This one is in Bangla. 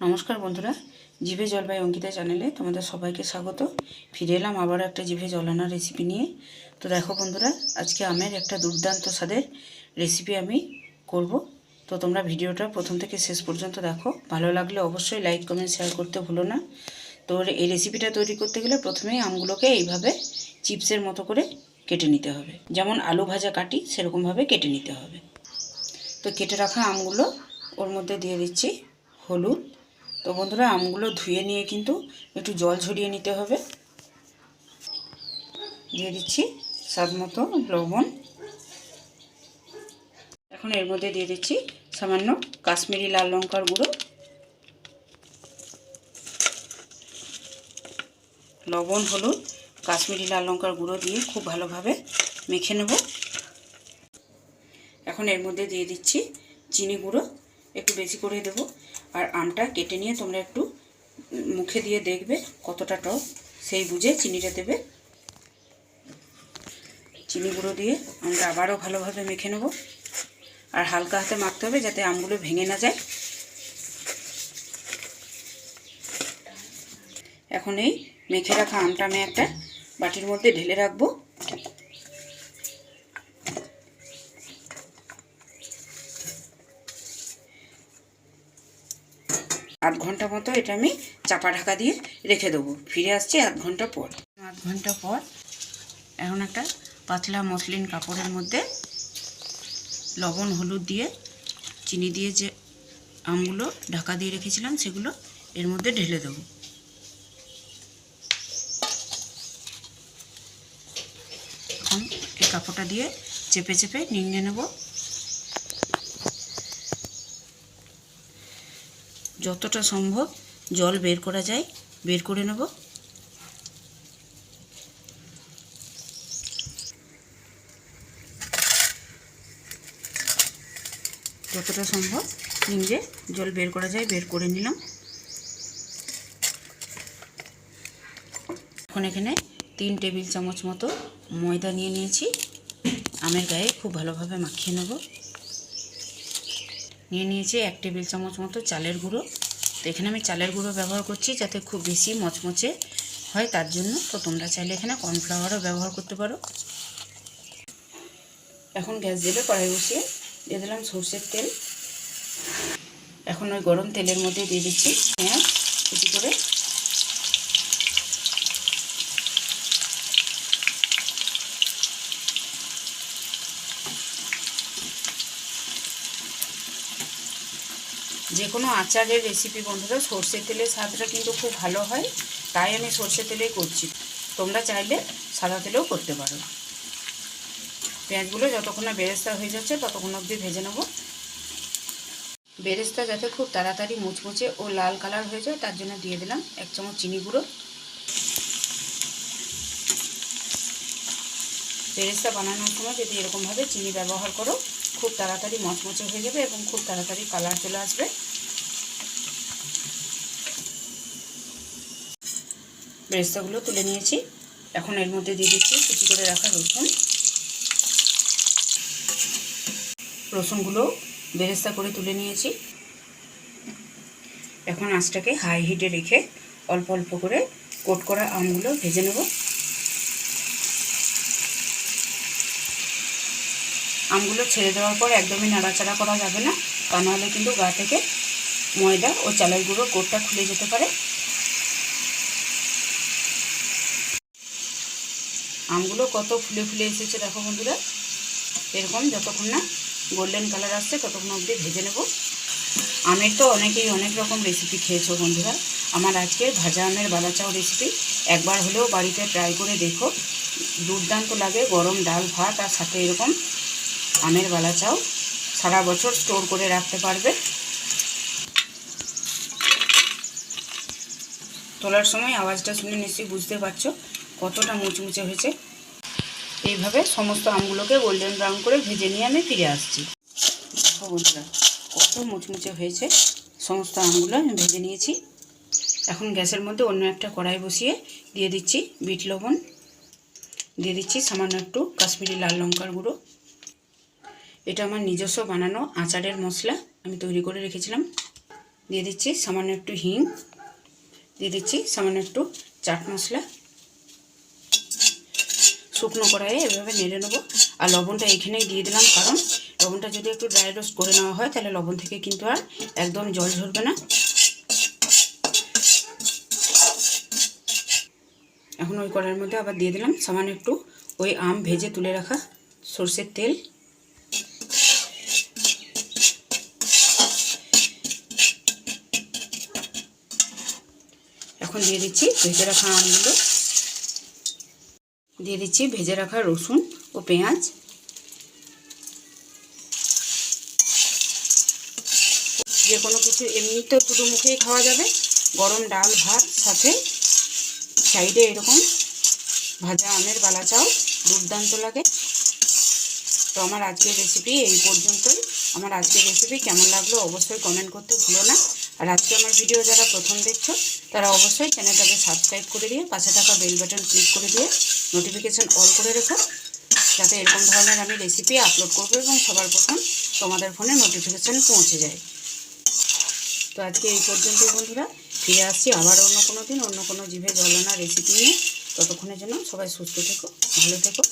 নমস্কার বন্ধুরা, জিভে জলবাই অঙ্কিতা চ্যানেলে তোমাদের সবাইকে স্বাগত। ফিরে এলাম আবার একটা জিভে জলানা রেসিপি নিয়ে। তো দেখো বন্ধুরা, আজকে আমের একটা দুর্দান্ত স্বাদের রেসিপি আমি করব। তো তোমরা ভিডিওটা প্রথম থেকে শেষ পর্যন্ত দেখো। ভালো লাগলে অবশ্যই লাইক কমেন্ট শেয়ার করতে ভুলো না। তো এই রেসিপিটা তৈরি করতে গেলে প্রথমেই আমগুলোকে এইভাবে চিপসের মতো করে কেটে নিতে হবে। যেমন আলু ভাজা কাটি, সেরকমভাবে কেটে নিতে হবে। তো কেটে রাখা আমগুলো, ওর মধ্যে দিয়ে দিচ্ছি হলুদ তো বন্ধুরা, আমগুলো ধুয়ে নিয়ে কিন্তু একটু জল ঝরিয়ে নিতে হবে। দিয়ে দিচ্ছি স্বাদ মতো লবণ। এখন এর মধ্যে দিয়ে দিচ্ছি সামান্য কাশ্মীরি লাল লঙ্কার গুঁড়ো। লবণ, হলুদ, কাশ্মীরি লাল লঙ্কার গুঁড়ো দিয়ে খুব ভালোভাবে মেখে নেব। এখন এর মধ্যে দিয়ে দিচ্ছি চিনি গুঁড়ো, একটু বেশি করে দেবো। আর আমটা কেটে নিয়ে তোমরা একটু মুখে দিয়ে দেখবে কতটা টক। সেই বুঝে চিনিটা দেবে। চিনি গুঁড়ো দিয়ে আমরা আবারও ভালোভাবে মেখে নেব। আর হালকা হাতে মাখতে হবে যাতে আমগুলো ভেঙে না যায়। এখন এই মেখে রাখা আমটা আমি একটা বাটির মধ্যে ঢেলে রাখব। আধ ঘণ্টা মতো এটা আমি চাপা ঢাকা দিয়ে রেখে দেবো। ফিরে আসছি আধ ঘণ্টা পর। আধ ঘণ্টা পর এখন একটা পাতলা মসলিন কাপড়ের মধ্যে লবণ, হলুদ দিয়ে চিনি দিয়ে যে আমগুলো ঢাকা দিয়ে রেখেছিলাম সেগুলো এর মধ্যে ঢেলে দেবো। এখন এই কাপড়টা দিয়ে চেপে চেপে নিংড়ে নেব। যতটা সম্ভব জল বের করা যায়, বের করে নেব। যতটা সম্ভব নিংড়ে জল বের করা যায়, বের করে নিলাম। এখন এখানে তিন টেবিল চামচ মতো ময়দা নিয়ে নিয়েছি। আমের গায়ে খুব ভালোভাবে মাখিয়ে নেব। নিয়ে নিয়েছি এক টেবিল চামচ মতো চালের গুঁড়ো। তো এখানে আমি চালের গুঁড়ো ব্যবহার করছি যাতে খুব বেশি মচমচে হয়, তার জন্য। তো তোমরা চাইলে এখানে কর্নফ্লাওয়ারও ব্যবহার করতে পারো। এখন গ্যাস দেবে কড়াই বসিয়ে দিয়ে দিলাম সর্ষের তেল। এখন ওই গরম তেলের মধ্যে দিয়ে দিচ্ছি পেঁয়াজ কুচি করে যে কোনো আচারের রেসিপি বন্ধুরা, সর্ষের তেলের স্বাদটা কিন্তু খুব ভালো হয়, তাই আমি সর্ষের তেলেই করছি। তোমরা চাইলে সাদা তেলেও করতে পারো। পেঁয়াজগুলো যতক্ষণ না বেরেস্তা হয়ে যাচ্ছে, ততক্ষণ অবধি ভেজে নেব। বেরেস্তা যাতে খুব তাড়াতাড়ি মুচমুচে ও লাল কালার হয়ে যায়, তার জন্য দিয়ে দিলাম এক চামচ চিনি গুঁড়ো। বেরেস্তা বানানোর সময় যদি এরকমভাবে চিনি ব্যবহার করো, খুব তাড়াতাড়ি মচমচে হয়ে যাবে এবং খুব তাড়াতাড়ি কালার চলে আসবে। বেরেস্তাগুলো তুলে নিয়েছি। এখন এর মধ্যে দিয়ে দিচ্ছি কুচি করে রাখা রসুন। রসুনগুলো বেরেস্তা করে তুলে নিয়েছি। এখন আঁচটাকে হাই হিটে রেখে অল্প অল্প করে কোট করা আমগুলো ভেজে নেব। আমগুলো ছেড়ে দেওয়ার পর একদমই নাড়াচাড়া করা যাবে না, তা নাহলে কিন্তু গা থেকে ময়দা ও চালের গুঁড়ো কোটটা খুলে যেতে পারে। আমগুলো কত ফুলে ফুলে এসেছে দেখো বন্ধুরা। এরকম যতক্ষণ না গোল্ডেন কালার আসছে, ততক্ষণ অবধি ভেজে নেব। আমের তো অনেকেই অনেক রকম রেসিপি খেয়েছো বন্ধুরা। আমার আজকে ভাজা আমের বালাচাও রেসিপি একবার হলেও বাড়িতে ট্রাই করে দেখো। দুর্দান্ত লাগে, গরম ডাল, ভাত আর সাথে এরকম আমের বালা চাও সারা বছর স্টোর করে রাখতে পারবে। তোলার সময় আওয়াজটা শুনে নিশ্চয়ই বুঝতে পারছ কতটা মুচমুচে হয়েছে। এইভাবে সমস্ত আমগুলোকে গোল্ডেন ব্রাউন করে ভেজে নিয়ে আমি ফিরে আসছি। বন্ধুরা, কত মুচমুচে হয়েছে। সমস্ত আমগুলো আমি ভেজে নিয়েছি। এখন গ্যাসের মধ্যে অন্য একটা কড়াই বসিয়ে দিয়ে দিচ্ছি বিট লবণ। দিয়ে দিচ্ছি সামান্য একটু কাশ্মীরি লাল লঙ্কার গুঁড়ো। এটা আমার নিজস্ব বানানো আচারের মশলা আমি তৈরি করে রেখেছিলাম। দিয়ে দিচ্ছি সামান্য একটু হিং। দিয়ে দিচ্ছি সামান্য একটু চাট মশলা। শুকনো কড়াইয়ে এভাবে নেড়ে নেব। আর লবণটা এখানেই দিয়ে দিলাম, কারণ লবণটা যদি একটু ড্রাই রোস্ট করে নেওয়া হয়, তাহলে লবণ থেকে কিন্তু আর একদম জল ঝরবে না। এখন ওই কড়াইয়ের মধ্যে আবার দিয়ে দিলাম সামান্য একটু ওই আম ভেজে তুলে রাখা সর্ষের তেল। এখন দিয়ে দিচ্ছি ভেজে রাখা আমগুলো। দিয়ে দিচ্ছি ভেজে রাখা রসুন ও পেঁয়াজ। যে কোনো কিছু এমনিতে দুটো মুখেই খাওয়া যাবে। গরম ডাল, ভাত সাথে সাইডে এরকম ভাজা আমের বালা চাও, দুর্দান্ত লাগে। তো আমার আজকের রেসিপি এই পর্যন্তই। আমার আজকের রেসিপি কেমন লাগল অবশ্যই কমেন্ট করতে ভুলো না। আর আজকে আমার ভিডিও যারা প্রথম দেখছ, তারা অবশ্যই চ্যানেলটাকে সাবস্ক্রাইব করে দিয়ে পাশে থাকা বেল বাটন ক্লিক করে দিয়ে নোটিফিকেশান অল করে রেখো, যাতে এরকম ধরনের আমি রেসিপি আপলোড করব এবং সবার প্রথম তোমাদের ফোনে নোটিফিকেশান পৌঁছে যায়। তো আজকে এই পর্যন্তই বন্ধুরা, ফিরে আসছি আবার অন্য কোনো দিন, অন্য কোনো জিভে জলানা রেসিপি নিয়ে। ততক্ষণের জন্য সবাই সুস্থ থেকো, ভালো থেকো।